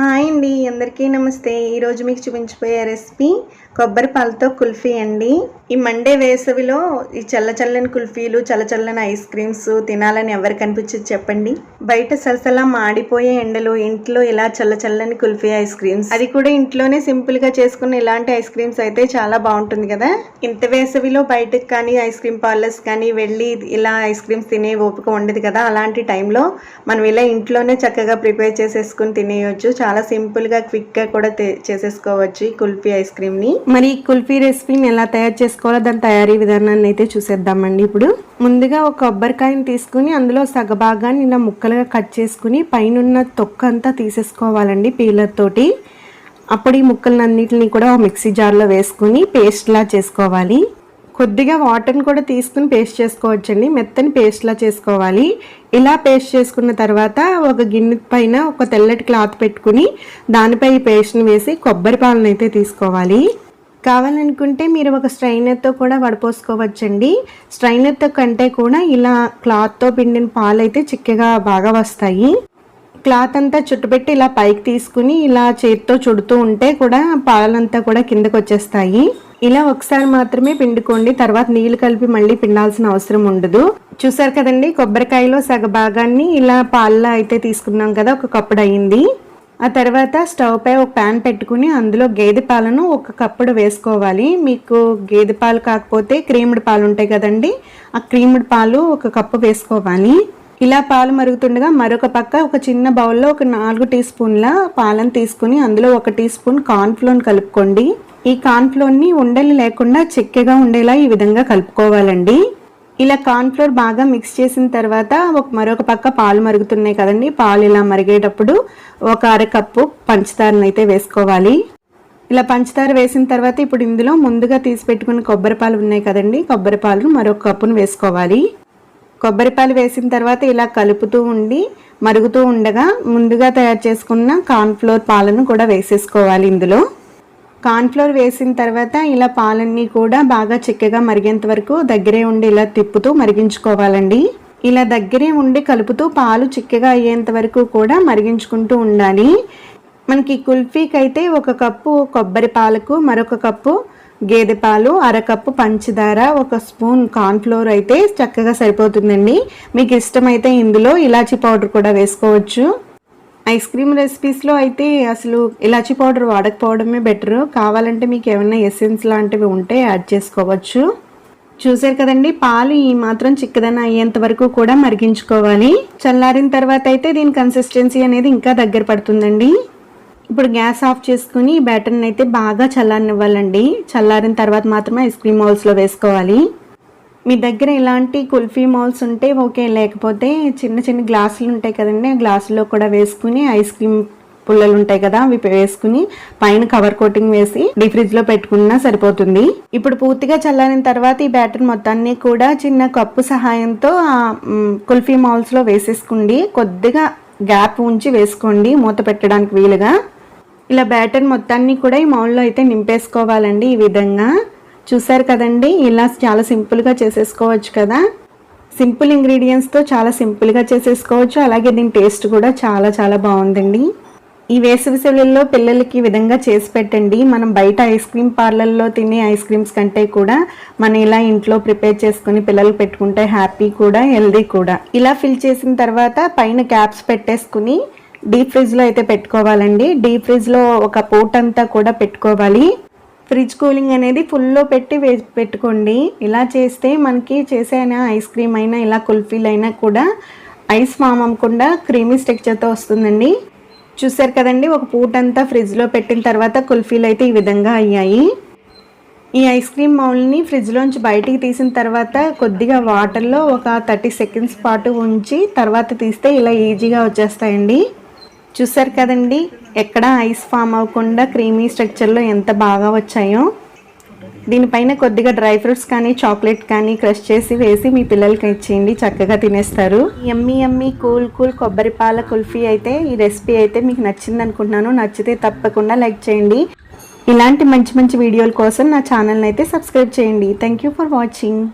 Hi అండి అందరికీ నమస్తే. ఈరోజు మీకు చూపించబోయే రెసిపీ కొబ్బరి పాలతో కుల్ఫీ అండి. ఈ మండే వేసవిలో ఈ చల్ల చల్లని కుల్ఫీలు చల్ల చల్లని ఐస్ క్రీమ్స్ తినాలని ఎవరికి అనిపించదు చెప్పండి. బయట సలసలా మాడిపోయే ఎండలు ఇంట్లో ఇలా చల్ల చల్లని కుల్ఫీ ఐస్ క్రీమ్స్. అది కూడా ఇంట్లోనే సింపుల్గా చేసుకున్న ఇలాంటి ఐస్ క్రీమ్స్ అయితే చాలా బాగుంటుంది కదా. ఇంత వేసవిలో బయటకు కానీ ఐస్ క్రీమ్ పార్లర్స్ కానీ వెళ్ళి ఇలా ఐస్ క్రీమ్స్ తినే ఓపిక ఉండదు కదా. అలాంటి టైంలో మనం ఇలా ఇంట్లోనే చక్కగా ప్రిపేర్ చేసేసుకుని తినేయొచ్చు. చాలా సింపుల్గా క్విక్గా కూడా చేసేసుకోవచ్చు ఈ కుల్ఫీ ఐస్ క్రీమ్ని మరి ఈ కుల్ఫీ రెసిపీని ఎలా తయారు చేసుకోవాలో దాని తయారీ విధానాన్ని అయితే చూసేద్దామండి ఇప్పుడు. ముందుగా ఒక కొబ్బరికాయని తీసుకుని అందులో సగభాగాన్ని ఇలా ముక్కలుగా కట్ చేసుకుని పైన తొక్క అంతా తీసేసుకోవాలండి పీలర్ తోటి. అప్పుడు ఈ ముక్కలన్నింటినీ కూడా మిక్సీ జార్లో వేసుకుని పేస్ట్లా చేసుకోవాలి. కొద్దిగా వాటర్ని కూడా తీసుకుని పేస్ట్ చేసుకోవచ్చండి. మెత్తని పేస్ట్లా చేసుకోవాలి. ఇలా పేస్ట్ చేసుకున్న తర్వాత ఒక గిన్నె పైన ఒక తెల్లటి క్లాత్ పెట్టుకుని దానిపై ఈ పేస్ట్ని వేసి కొబ్బరి పాలను అయితే తీసుకోవాలి. కావాలనుకుంటే మీరు ఒక స్ట్రైనర్తో కూడా వడపోసుకోవచ్చండి. స్ట్రైనర్తో కంటే కూడా ఇలా క్లాత్తో పిండిన పాలు అయితే చిక్కగా బాగా వస్తాయి. క్లాత్ అంతా చుట్టుపెట్టి ఇలా పైకి తీసుకుని ఇలా చేతితో చుడుతూ ఉంటే కూడా పాలంతా కూడా కిందకు వచ్చేస్తాయి. ఇలా ఒకసారి మాత్రమే పిండుకోండి. తర్వాత నీళ్ళు కలిపి మళ్ళీ పిండాల్సిన అవసరం ఉండదు. చూసారు కదండి కొబ్బరికాయలో సగ భాగాన్ని ఇలా పాలలో అయితే తీసుకున్నాం కదా ఒక కప్పుడు అయింది. ఆ తర్వాత స్టవ్ పై ఒక ప్యాన్ పెట్టుకుని అందులో గేదె పాలను ఒక కప్పుడు వేసుకోవాలి. మీకు గేదె పాలు కాకపోతే క్రీముడు పాలు ఉంటాయి కదండి ఆ క్రీముడు పాలు ఒక కప్పు వేసుకోవాలి. ఇలా పాలు మరుగుతుండగా మరొక పక్క ఒక చిన్న బౌల్లో ఒక నాలుగు టీ స్పూన్ల పాలను తీసుకుని అందులో ఒక టీ స్పూన్ కార్న్ఫ్లోన్ కలుపుకోండి. ఈ కార్న్ఫ్లోర్ని ఉండలు లేకుండా చెక్కగా ఉండేలా ఈ విధంగా కలుపుకోవాలండి. ఇలా కార్న్ఫ్లోర్ బాగా మిక్స్ చేసిన తర్వాత ఒక మరొక పక్క పాలు మరుగుతున్నాయి కదండి. పాలు ఇలా మరిగేటప్పుడు ఒక అర కప్పు పంచదారను అయితే వేసుకోవాలి. ఇలా పంచదార వేసిన తర్వాత ఇప్పుడు ఇందులో ముందుగా తీసి పెట్టుకున్న కొబ్బరి పాలు ఉన్నాయి కదండి. కొబ్బరి పాలు మరొక కప్పును వేసుకోవాలి. కొబ్బరి పాలు వేసిన తర్వాత ఇలా కలుపుతూ ఉండి మరుగుతూ ఉండగా ముందుగా తయారు చేసుకున్న కార్న్ఫ్లోర్ పాలను కూడా వేసేసుకోవాలి ఇందులో. కార్న్ఫ్లోర్ వేసిన తర్వాత ఇలా పాలన్నీ కూడా బాగా చిక్కగా మరిగేంత వరకు దగ్గరే ఉండి ఇలా తిప్పుతూ మరిగించుకోవాలండి. ఇలా దగ్గరే ఉండి కలుపుతూ పాలు చిక్కగా అయ్యేంత వరకు కూడా మరిగించుకుంటూ ఉండాలి. మనకి కుల్ఫీకి అయితే ఒక కప్పు కొబ్బరి పాలకు మరొక కప్పు గేదె పాలు అరకప్పు పంచదార ఒక స్పూన్ కార్న్ఫ్లోర్ అయితే చక్కగా సరిపోతుందండి. మీకు ఇష్టమైతే ఇందులో ఇలాచీ పౌడర్ కూడా వేసుకోవచ్చు. ఐస్ క్రీమ్ రెసిపీస్లో అయితే అసలు ఇలాచీ పౌడర్ వాడకపోవడమే బెటర్. కావాలంటే మీకు ఏమైనా ఎసెన్స్ లాంటివి ఉంటే యాడ్ చేసుకోవచ్చు. చూసారు కదండి పాలు ఈ మాత్రం చిక్కదనం అయ్యేంత వరకు కూడా మరిగించుకోవాలి. చల్లారిన తర్వాత అయితే దీని కన్సిస్టెన్సీ అనేది ఇంకా దగ్గర పడుతుందండి. ఇప్పుడు గ్యాస్ ఆఫ్ చేసుకుని ఈ బ్యాటర్ని అయితే బాగా చల్లారనివ్వాలండి. చల్లారిన తర్వాత మాత్రమే ఐస్ క్రీమ్ మౌల్స్లో వేసుకోవాలి. మీ దగ్గర ఇలాంటి కుల్ఫీ మాల్స్ ఉంటే ఓకే లేకపోతే చిన్న చిన్న గ్లాసులు ఉంటాయి కదండి ఆ గ్లాసులో కూడా వేసుకుని ఐస్ క్రీమ్ పుల్లలు ఉంటాయి కదా అవి వేసుకుని పైన కవర్ కోటింగ్ వేసి డీ ఫ్రిడ్జ్లో పెట్టుకున్నా సరిపోతుంది. ఇప్పుడు పూర్తిగా చల్లారిన తర్వాత ఈ బ్యాటర్ మొత్తాన్ని కూడా చిన్న కప్పు సహాయంతో ఆ కుల్ఫీ మాల్స్లో వేసేసుకోండి. కొద్దిగా గ్యాప్ ఉంచి వేసుకోండి మూత పెట్టడానికి వీలుగా. ఇలా బ్యాటర్ మొత్తాన్ని కూడా ఈ మౌల్లో అయితే నింపేసుకోవాలండి ఈ విధంగా. చూసారు కదండి ఇలా చాలా సింపుల్గా చేసేసుకోవచ్చు కదా. సింపుల్ ఇంగ్రీడియంట్స్తో చాలా సింపుల్గా చేసేసుకోవచ్చు. అలాగే దీని టేస్ట్ కూడా చాలా చాలా బాగుందండి. ఈ వేసవి సెలవుల్లో పిల్లలకి ఈ విధంగా చేసి పెట్టండి. మనం బయట ఐస్ క్రీమ్ పార్లర్లో తినే ఐస్ క్రీమ్స్ కంటే కూడా మనం ఇలా ఇంట్లో ప్రిపేర్ చేసుకుని పిల్లలు పెట్టుకుంటే హ్యాపీ కూడా హెల్దీ కూడా. ఇలా ఫిల్ చేసిన తర్వాత పైన క్యాప్స్ పెట్టేసుకుని డీప్ ఫ్రిడ్జ్లో అయితే పెట్టుకోవాలండి. డీప్ ఫ్రిడ్జ్లో ఒక పూట అంతా కూడా పెట్టుకోవాలి. ఫ్రిడ్జ్ కూలింగ్ అనేది ఫుల్లో పెట్టి వే పెట్టుకోండి. ఇలా చేస్తే మనకి చేసైనా ఐస్ క్రీమ్ అయినా ఇలా కుల్ఫీలు అయినా కూడా ఐస్ ఫామ్ అవ్వకుండా క్రీమీ స్టెక్చర్తో వస్తుందండి. చూసారు కదండి ఒక పూట అంతా ఫ్రిడ్జ్లో పెట్టిన తర్వాత కుల్ఫీలు అయితే ఈ విధంగా అయ్యాయి. ఈ ఐస్ క్రీమ్ మౌల్ని ఫ్రిడ్జ్లోంచి బయటికి తీసిన తర్వాత కొద్దిగా వాటర్లో ఒక థర్టీ సెకండ్స్ పాటు ఉంచి తర్వాత తీస్తే ఇలా ఈజీగా వచ్చేస్తాయండి. చూసారు కదండి ఎక్కడ ఐస్ ఫామ్ అవ్వకుండా క్రీమీ స్ట్రక్చర్లో ఎంత బాగా వచ్చాయో. దీనిపైన కొద్దిగా డ్రై ఫ్రూట్స్ కానీ చాక్లెట్ కానీ క్రష్ చేసి వేసి మీ పిల్లలకి ఇచ్చేయండి చక్కగా తినేస్తారు. ఎమ్మి ఎమ్మి కూల్ కూల్ కొబ్బరి పాల కుల్ఫీ అయితే ఈ రెసిపీ అయితే మీకు నచ్చింది అనుకుంటున్నాను. నచ్చితే తప్పకుండా లైక్ చేయండి. ఇలాంటి మంచి మంచి వీడియోల కోసం నా ఛానల్ని అయితే సబ్స్క్రైబ్ చేయండి. Thank you for watching.